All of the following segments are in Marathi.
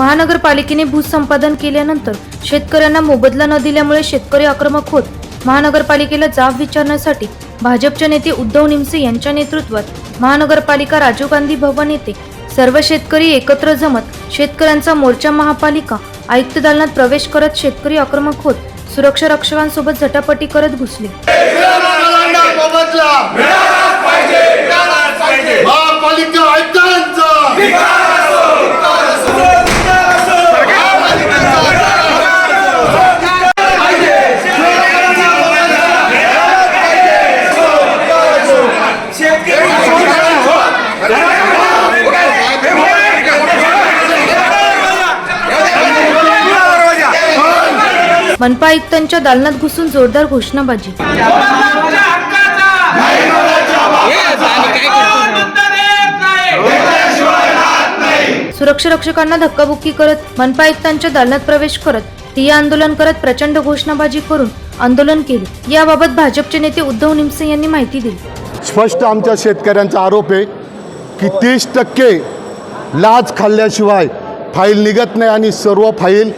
महानगरपालिकेने भूसंपादन केल्यानंतर शेतकऱ्यांना मोबदला न दिल्यामुळे शेतकरी आक्रमक होत महानगरपालिकेला जाब विचारण्यासाठी भाजपचे नेते उद्धव निमसे यांच्या नेतृत्वात महानगरपालिका राजीव गांधी भवन येथे सर्व शेतकरी एकत्र जमत शेतकऱ्यांचा मोर्चा महापालिका आयुक्त दालनात प्रवेश करत शेतकरी आक्रमक होत सुरक्षा रक्षकांसोबत झटापटी करत घुसले. महापालिका आयुक्तांचा! मनपा आयुक्तांच्या दालनात घुसून जोरदार घोषणाबाजी. सुरक्षा रक्षकांना धक्काबुक्की करत मनपा आयुक्तांच्या दालनात प्रवेश करत ठिय्या आंदोलन करत प्रचंड घोषणाबाजी करून आंदोलन केले. याबाबत भाजपचे नेते उद्धव निमसे यांनी माहिती दिली. स्पष्ट आमच्या शेतकऱ्यांचा आरोप आहे की तीस टक्के लाच खाल्ल्याशिवाय फाईल निघत नाही आणि सर्व फाईल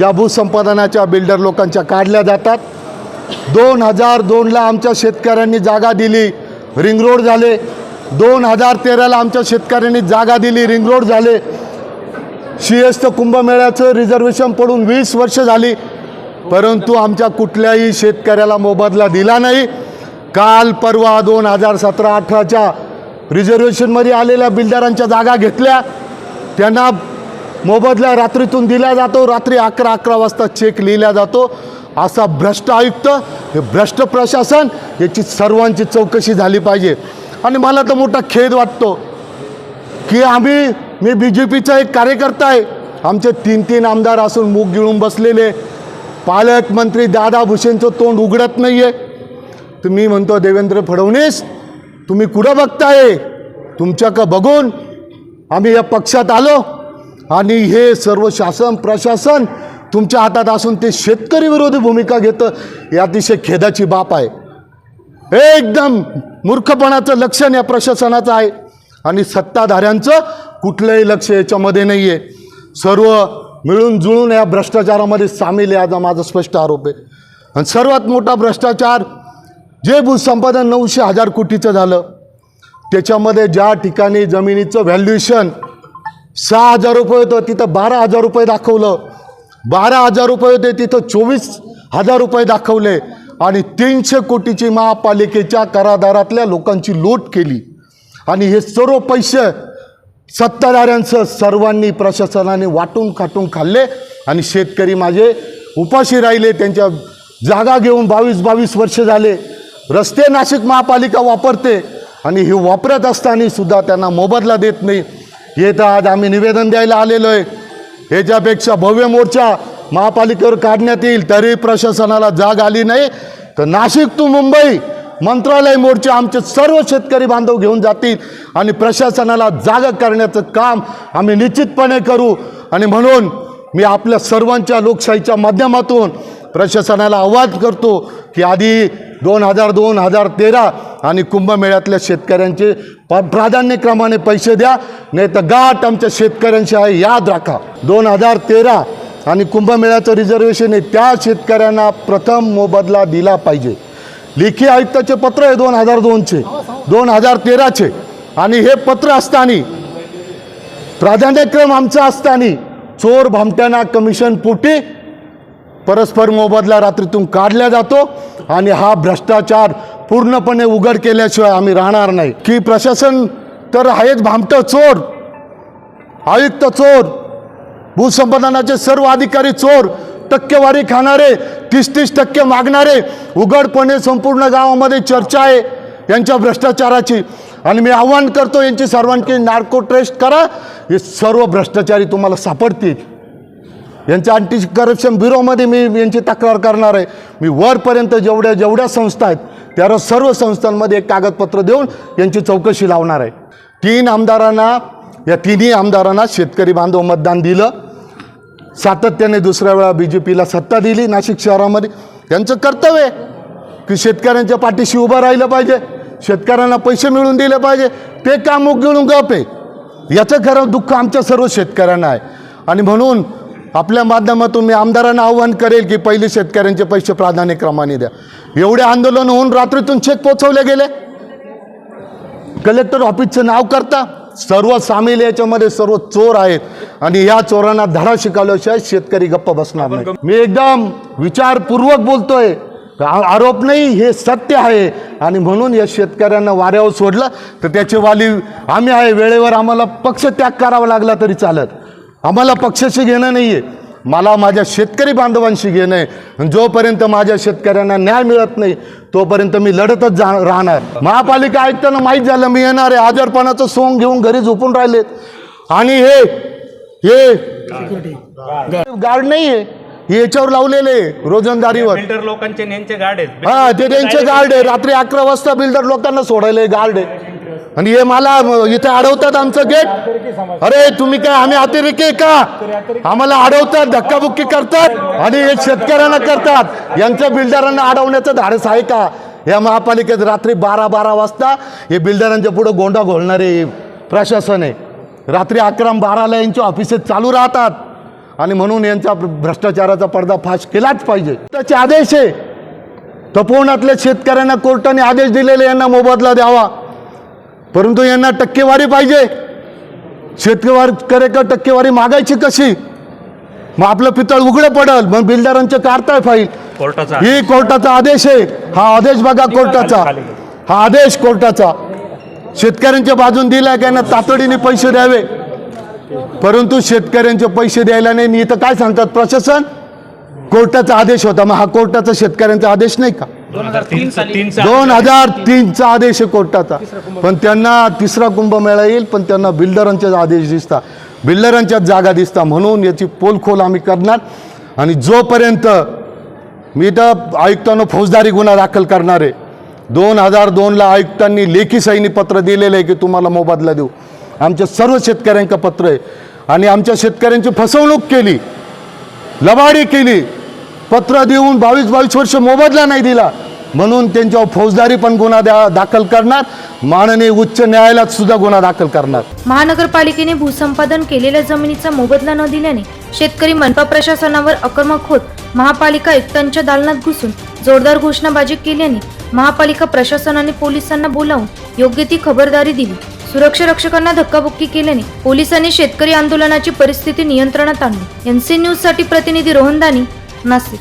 या भूसंपादनाच्या बिल्डर लोकांच्या काढल्या जातात. दोन हजार दोनला आमच्या शेतकऱ्यांनी जागा दिली रिंग रोड झाले. दोन हजार तेराला आमच्या शेतकऱ्यांनी जागा दिली रिंग रोड झाले. शिएस्त कुंभमेळ्याचं रिझर्वेशन पडून वीस वर्ष झाली. परंतु आमच्या कुठल्याही शेतकऱ्याला मोबदला दिला नाही. काल परवा दोन हजार सतरा अठराच्या रिझर्वेशनमध्ये आलेल्या बिल्डरांच्या जागा घेतल्या. त्यांना मोबदला रात्रीतून दिला जातो. रात्री अकरा अकरा वाजता चेक लिहिला जातो. असा भ्रष्ट आयुक्त हे भ्रष्ट प्रशासन याची सर्वांची चौकशी झाली पाहिजे. आणि मला तर मोठा खेद वाटतो की आम्ही मी बी जे पीचा एक कार्यकर्ता आहे. आमचे तीन तीन आमदार असून मूग गिळून बसलेले. पालकमंत्री दादा भुसेंचं तोंड उघडत नाही आहे तर मी म्हणतो देवेंद्र फडणवीस तुम्ही कुठं बघताय? तुमच्याक बघून आम्ही या पक्षात आलो. आणि हे सर्व शासन प्रशासन तुमच्या हातात असून ते शेतकरी विरोधी भूमिका घेतं हे अतिशय खेदाची बाप आहे. एकदम मूर्खपणाचं लक्षण या प्रशासनाचं आहे. आणि सत्ताधाऱ्यांचं कुठलंही लक्ष याच्यामध्ये नाही आहे सर्व मिळून जुळून या भ्रष्टाचारामध्ये सामील आहे आज माझा स्पष्ट आरोप आहे. आणि सर्वात मोठा भ्रष्टाचार जे भूसंपादन नऊशे हजार कोटीचं झालं त्याच्यामध्ये ज्या ठिकाणी जमिनीचं व्हॅल्युएशन सहा हजार रुपये होतं तिथं बारा हजार रुपये दाखवलं. बारा हजार रुपये होते तिथं चोवीस हजार रुपये दाखवले. आणि तीनशे कोटीची महापालिकेच्या करादारातल्या लोकांची लूट केली. आणि हे सर्व पैसे सत्ताधाऱ्यांचं सर्वांनी प्रशासनाने वाटून खाटून खाल्ले. आणि शेतकरी माझे उपाशी राहिले त्यांच्या जागा घेऊन बावीस बावीस वर्ष झाले. रस्ते नाशिक महापालिका वापरते. आणि हे वापरत असताना सुद्धा त्यांना मोबदला देत नाही. हे तर आज आम्ही निवेदन द्यायला आलेलो आहे. ह्याच्यापेक्षा भव्य मोर्चा महापालिकेवर काढण्यात येईल तरी प्रशासनाला जाग आली नाही. तर नाशिक टू मुंबई मंत्रालय मोर्चा आमचे सर्व शेतकरी बांधव घेऊन जातील आणि प्रशासनाला जाग करण्याचं काम आम्ही निश्चितपणे करू. आणि म्हणून मी आपल्या सर्वांच्या लोकशाहीच्या माध्यमातून प्रशासनाला आवाज करतो की आधी दोन हजार दोन हजार तेरा आणि कुंभमेळ्यातल्या शेतकऱ्यांचे प्राधान्यक्रमाने पैसे द्या नाही तर गाठ आमच्या शेतकऱ्यांशी आहे याद राखा. दोन हजार तेरा आणि कुंभमेळ्याचं रिझर्वेशन आहे त्या शेतकऱ्यांना प्रथम मोबदला दिला पाहिजे. लेखी आयुक्ताचे पत्र आहे दोन हजार दोनचे दोन हजार तेराचे. आणि हे पत्र असताना प्राधान्यक्रम आमचा असताना चोर भामट्यांना कमिशन पोटी परस्पर मोबदला रात्रीतून काढला जातो. आणि हा भ्रष्टाचार पूर्णपणे उघड केल्याशिवाय आम्ही राहणार नाही. की प्रशासन तर आहेच भामटं चोर आयुक्त चोर भूसंपादनाचे सर्व अधिकारी चोर टक्केवारी खाणारे तीस तीस टक्के मागणारे उघडपणे संपूर्ण गावामध्ये चर्चा आहे यांच्या भ्रष्टाचाराची. आणि मी आव्हान करतो यांची सर्वांची नार्को टेस्ट करा. हे सर्व भ्रष्टाचारी तुम्हाला सापडतील. यांच्या अँटी करप्शन ब्युरोमध्ये मी यांची तक्रार करणार आहे. मी वरपर्यंत जेवढ्या जेवढ्या संस्था आहेत त्यावर सर्व संस्थांमध्ये एक कागदपत्र देऊन यांची चौकशी लावणार आहे. तीन आमदारांना या तिन्ही आमदारांना शेतकरी बांधव मतदान दिलं. सातत्याने दुसऱ्या वेळा बी जे पीला सत्ता दिली नाशिक शहरामध्ये. त्यांचं कर्तव्य आहे की शेतकऱ्यांच्या पाठीशी उभं राहिलं पाहिजे. शेतकऱ्यांना पैसे मिळून दिले पाहिजे. ते काम उघडून गप आहे. याचं खरं दुःख आमच्या सर्व शेतकऱ्यांना आहे. आणि म्हणून आपल्या माध्यमातून मी आमदारांना आव्हान करेल की पहिले शेतकऱ्यांचे पैसे प्राधान्यक्रमाने द्या. एवढे आंदोलन होऊन रात्रीतून चेक पोचवले गेले. कलेक्टर ऑफिसचं नाव करता सर्व सामील याच्यामध्ये सर्व चोर आहेत. आणि या चोरांना धडा शिकवल्याशिवाय शेतकरी गप्प बसणार नाही. मी एकदम विचारपूर्वक बोलतोय. आरोप नाही हे सत्य आहे. आणि म्हणून या शेतकऱ्यांना वाऱ्यावर सोडलं. तर त्याचे वाली आम्ही आहे वेळेवर आम्हाला पक्ष त्याग करावा लागला तरी चालत. आम्हाला पक्षाशी घेणं नाही आहे मला माझ्या शेतकरी बांधवांशी घेणं आहे. जोपर्यंत माझ्या शेतकऱ्यांना न्याय मिळत नाही तोपर्यंत मी लढतच जा राहणार. महापालिका आयुक्तांना माहीत झालं मी येणार आहे. आजारपणाचं सोंग घेऊन घरी झोपून राहिलेत आणि हे हे गार्ड नाही आहे हे याच्यावर लावलेले रोजंदारीवर. बिल्डर लोकांचे नेंचे गाड आहेत. हा ते त्यांचे गार्ड आहे. रात्री अकरा वाजता बिल्डर लोकांना सोडायला गार्ड आहे. आणि हे मला इथे अडवतात आमचं गेट अरे तुम्ही काय आम्ही अतिरेकी आहे का? आम्हाला अडवतात धक्काबुक्की करतात आणि हे शेतकऱ्यांना करतात. यांच्या बिल्डरांना अडवण्याचं धाडस आहे का? या महापालिकेत रात्री बारा बारा वाजता हे बिल्डरांच्या पुढे गोंडा घोलणारे प्रशासन आहे. रात्री अकरा बाराला यांच्या ऑफिसेस चालू राहतात. आणि म्हणून यांचा भ्रष्टाचाराचा पर्दाफाश केलाच पाहिजे. त्याचे आदेश आहे. तपोवनातल्या शेतकऱ्यांना कोर्टाने आदेश दिलेले यांना मोबदला द्यावा. परंतु यांना टक्केवारी पाहिजे. शेतकऱ्याकडे टक्केवारी मागायची कशी? मग आपलं पितळ उघडं पडल मग बिल्डरांचे काढताय फाईल. कोर्टाचा ही कोर्टाचा आदेश आहे. हा आदेश बघा कोर्टाचा. हा आदेश कोर्टाचा. शेतकऱ्यांच्या बाजून दिलाय का यांना तातडीने पैसे द्यावे? परंतु शेतकऱ्यांचे पैसे द्यायला नाही इथं काय सांगतात? प्रशासन कोर्टाचा आदेश होता. मग हा कोर्टाचा शेतकऱ्यांचा आदेश नाही का? दोन हजार तीन तीनचा दोन हजार तीनचा आदेश आहे कोर्टाचा. पण त्यांना तिसरा कुंभमेळा येईल पण त्यांना बिल्डरांचे आदेश दिसता. बिल्डरांच्याच जागा दिसता म्हणून याची पोलखोल आम्ही करणार. आणि जोपर्यंत मी तर आयुक्तांना फौजदारी गुन्हा दाखल करणार आहे दोन हजार दोनला आयुक्तांनी लेखी सैनी पत्र दिलेलं आहे की तुम्हाला मोबदला देऊ. आमच्या सर्व शेतकऱ्यांचं पत्र आहे. आणि आमच्या शेतकऱ्यांची फसवणूक केली लबाडी केली पत्र देऊन बावीस बावीस वर्ष मोबदला नाही दिला. म्हणून त्यांच्यावर फौजदारी पण गुन्हा दाखल करणार. माननीय उच्च न्यायालयात सुद्धा गुन्हा दाखल करणार. महानगरपालिकेने भूसंपादन केलेल्या जमिनीचा मोबदला न दिल्याने शेतकरी मनपा प्रशासनावर आक्रमक होत महापालिका आयुक्तांच्या दालनात घुसून जोरदार घोषणाबाजी केल्याने महापालिका प्रशासनाने पोलिसांना बोलावून योग्य ती खबरदारी दिली. सुरक्षा रक्षकांना धक्काबुक्की केल्याने पोलिसांनी शेतकरी आंदोलनाची परिस्थिती नियंत्रणात आणली. एनसी न्यूजसाठी प्रतिनिधी रोहनदानी नाशिक.